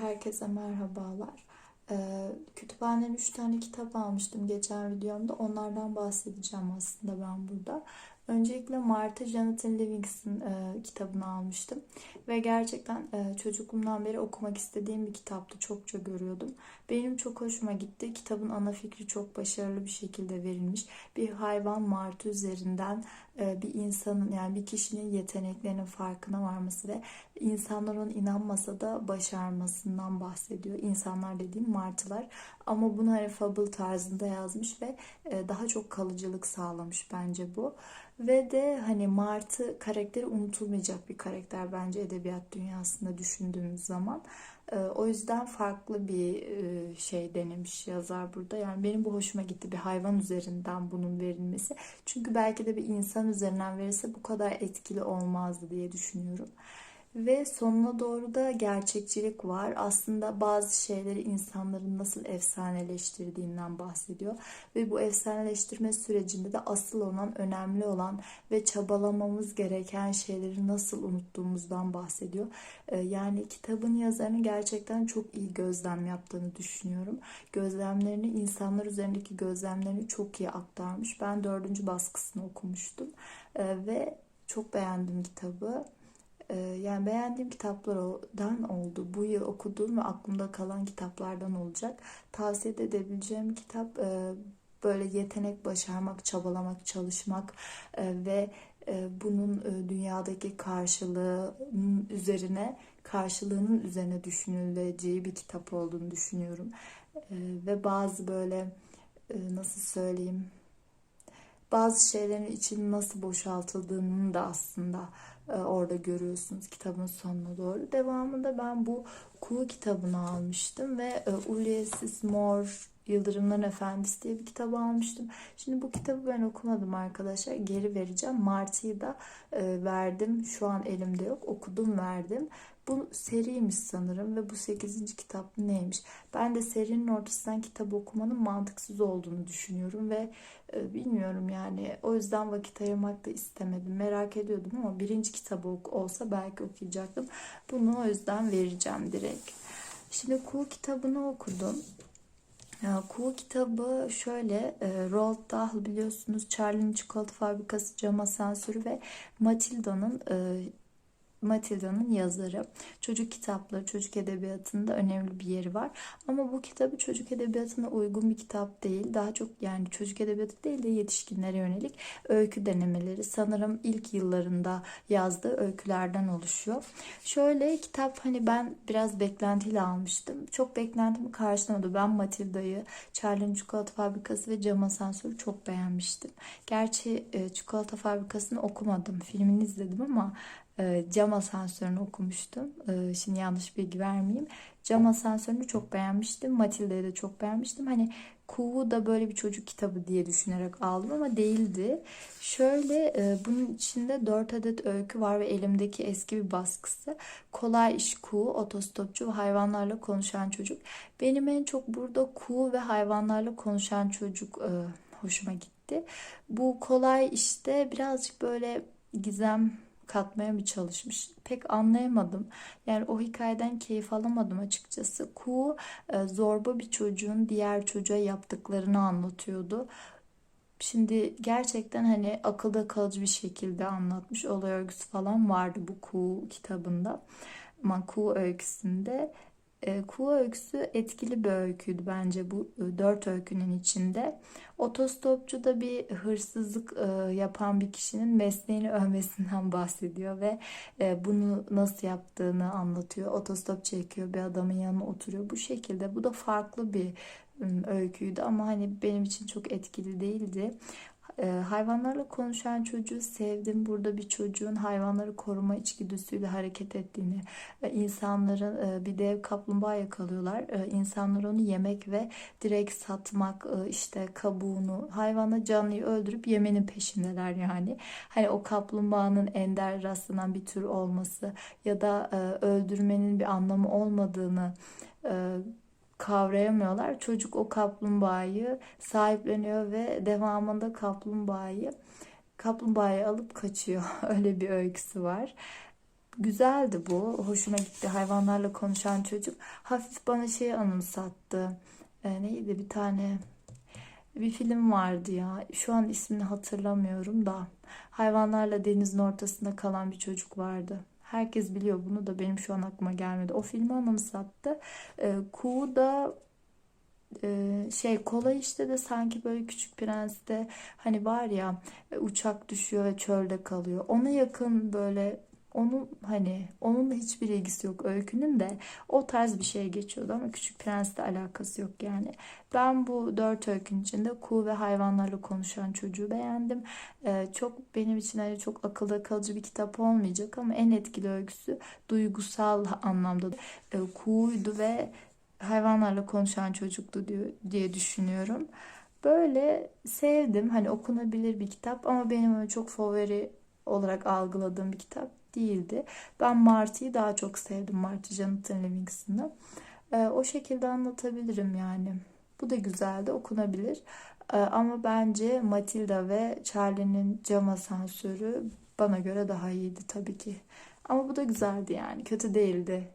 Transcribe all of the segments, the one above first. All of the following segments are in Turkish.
Herkese merhabalar. Ee, kütüphaneden 3 tane kitap almıştım geçen videomda. Onlardan bahsedeceğim aslında ben burada. Öncelikle Martha Jonathan Livingston e, kitabını almıştım. Ve gerçekten e, çocukluğumdan beri okumak istediğim bir kitaptı. Çokça görüyordum. Benim çok hoşuma gitti. Kitabın ana fikri çok başarılı bir şekilde verilmiş. Bir hayvan martı üzerinden e, bir insanın yani bir kişinin yeteneklerinin farkına varması ve insanlar ona inanmasa da başarmasından bahsediyor. İnsanlar dediğim martılar. Ama bunu hani fable tarzında yazmış ve e, daha çok kalıcılık sağlamış bence bu. Ve de hani Martı karakteri unutulmayacak bir karakter bence edebiyat dünyasında düşündüğümüz zaman. O yüzden farklı bir şey denemiş yazar burada. Yani benim bu hoşuma gitti bir hayvan üzerinden bunun verilmesi. Çünkü belki de bir insan üzerinden verirse bu kadar etkili olmazdı diye düşünüyorum. Ve sonuna doğru da gerçekçilik var. Aslında bazı şeyleri insanların nasıl efsaneleştirdiğinden bahsediyor. Ve bu efsaneleştirme sürecinde de asıl olan, önemli olan ve çabalamamız gereken şeyleri nasıl unuttuğumuzdan bahsediyor. Ee, yani kitabın yazarını gerçekten çok iyi gözlem yaptığını düşünüyorum. Gözlemlerini, insanlar üzerindeki gözlemlerini çok iyi aktarmış. Ben dördüncü baskısını okumuştum. Ee, ve çok beğendim kitabı. Ee, yani beğendiğim kitaplardan oldu. Bu yıl okuduğum ve aklımda kalan kitaplardan olacak. Tavsiye edebileceğim kitap e, böyle yetenek başarmak, çabalamak, çalışmak e, ve e, bunun dünyadaki karşılığının üzerine karşılığının üzerine düşünüleceği bir kitap olduğunu düşünüyorum. Ve bazı böyle nasıl söyleyeyim bazı şeylerin için nasıl boşaltıldığının da aslında orada görüyorsunuz kitabın sonuna doğru. Devamında ben bu Kuğu kitabını almıştım ve e, Ulysses Moore Yıldırımların Efendisi diye bir kitap almıştım. Şimdi bu kitabı ben okumadım arkadaşlar. Geri vereceğim. Martı'yı da e, verdim. Şu an elimde yok. Okudum verdim. Bu seriymiş sanırım ve bu 8. kitap neymiş? Ben de serinin ortasından kitap okumanın mantıksız olduğunu düşünüyorum ve e, bilmiyorum yani o yüzden vakit ayırmak da istemedim. Merak ediyordum ama birinci kitabı olsa belki okuyacaktım. Bunu o yüzden vereceğim direkt. Şimdi Kuğu kitabını okudum. Kuğu kitabı şöyle, e, Roald Dahl biliyorsunuz Charlie'nin Çikolata Fabrikası Cam Asansörü ve Matilda'nın e, Matilda'nın yazarı. Çocuk kitapları, çocuk edebiyatında önemli bir yeri var. Ama bu kitabı çocuk edebiyatına uygun bir kitap değil. Daha çok yani çocuk edebiyatı değil de yetişkinlere yönelik öykü denemeleri. Sanırım ilk yıllarında yazdığı öykülerden oluşuyor. Şöyle kitap hani ben biraz beklentiyle almıştım. Çok beklentimi karşılamadı. Ben Matilda'yı, Charlie'nin Çikolata Fabrikası ve Cam Asansörü çok beğenmiştim. Gerçi e, Çikolata Fabrikası'nı okumadım. Filmini izledim ama cam asansörünü okumuştum. E, şimdi yanlış bilgi vermeyeyim. Cam asansörünü çok beğenmiştim. Matilda'yı da çok beğenmiştim. Hani Kuğu da böyle bir çocuk kitabı diye düşünerek aldım ama değildi. Şöyle e, bunun içinde 4 adet öykü var ve elimdeki eski bir baskısı. Kolay iş Kuğu, otostopçu ve hayvanlarla konuşan çocuk. Benim en çok burada Kuğu ve hayvanlarla konuşan çocuk hoşuma gitti. Bu kolay işte birazcık böyle gizem katmaya mı çalışmış pek anlayamadım. Yani o hikayeden keyif alamadım açıkçası. Ku e, zorba bir çocuğun diğer çocuğa yaptıklarını anlatıyordu. Şimdi gerçekten hani akılda kalıcı bir şekilde anlatmış. Olay örgüsü falan vardı bu Ku kitabında. Ama Ku öyküsünde e, Kuğu öyküsü etkili bir öyküydü bence bu e, dört öykünün içinde. Otostopçu da bir hırsızlık e, yapan bir kişinin mesleğini övmesinden bahsediyor ve bunu nasıl yaptığını anlatıyor. Otostop çekiyor bir adamın yanına oturuyor bu şekilde. Bu da farklı bir öyküydü ama hani benim için çok etkili değildi. Ee, hayvanlarla konuşan çocuğu sevdim. Burada bir çocuğun hayvanları koruma içgüdüsüyle hareket ettiğini, e, insanların e, bir dev kaplumbağa yakalıyorlar. E, insanlar onu yemek ve direkt satmak, işte kabuğunu, hayvanı canlıyı öldürüp yemenin peşindeler yani. Hani o kaplumbağanın ender rastlanan bir tür olması ya da öldürmenin bir anlamı olmadığını kavrayamıyorlar. Çocuk o kaplumbağayı sahipleniyor ve devamında kaplumbağayı kaplumbağayı alıp kaçıyor. Öyle bir öyküsü var. güzeldi bu. Hoşuma gitti. Hayvanlarla konuşan çocuk. Hafif bana şey anımsattı. E, neydi bir tane bir film vardı ya. Şu an ismini hatırlamıyorum da. Hayvanlarla denizin ortasında kalan bir çocuk vardı. Herkes biliyor bunu da benim şu an aklıma gelmedi. O filmi anımsattı. E, Kuğu da şey kolay işte de sanki böyle Küçük Prens'te hani var ya e, uçak düşüyor ve çölde kalıyor. Ona yakın böyle onun hani onunla hiçbir ilgisi yok öykünün de o tarz bir şey geçiyordu ama Küçük Prens'le alakası yok yani. Ben bu dört öykünün içinde kuğu ve hayvanlarla konuşan çocuğu beğendim. Ee, çok benim için hani çok akılda kalıcı bir kitap olmayacak ama en etkili öyküsü duygusal anlamda e, kuğuydu ve hayvanlarla konuşan çocuktu diye düşünüyorum. Böyle sevdim. Hani okunabilir bir kitap ama benim öyle çok favori olarak algıladığım bir kitap değildi. Ben Marty'yi daha çok sevdim. Marty Jonathan Livingston'ı. Ee, o şekilde anlatabilirim yani. Bu da güzeldi, okunabilir. Ee, ama bence Matilda ve Charlie'nin cam asansörü bana göre daha iyiydi tabii ki. Ama bu da güzeldi yani. Kötü değildi.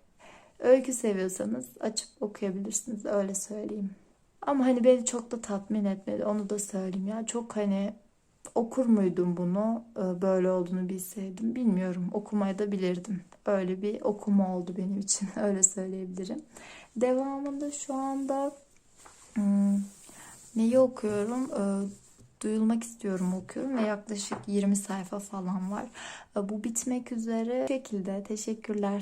Öykü seviyorsanız açıp okuyabilirsiniz. Öyle söyleyeyim. Ama hani beni çok da tatmin etmedi. Onu da söyleyeyim ya. Çok hani okur muydum bunu? E, böyle olduğunu bilseydim. Bilmiyorum. Okumaya da bilirdim. Öyle bir okuma oldu benim için. Öyle söyleyebilirim. Devamında şu anda hmm, neyi okuyorum? E, duyulmak istiyorum okuyorum ve yaklaşık 20 sayfa falan var. E, bu bitmek üzere. Bu şekilde. Teşekkürler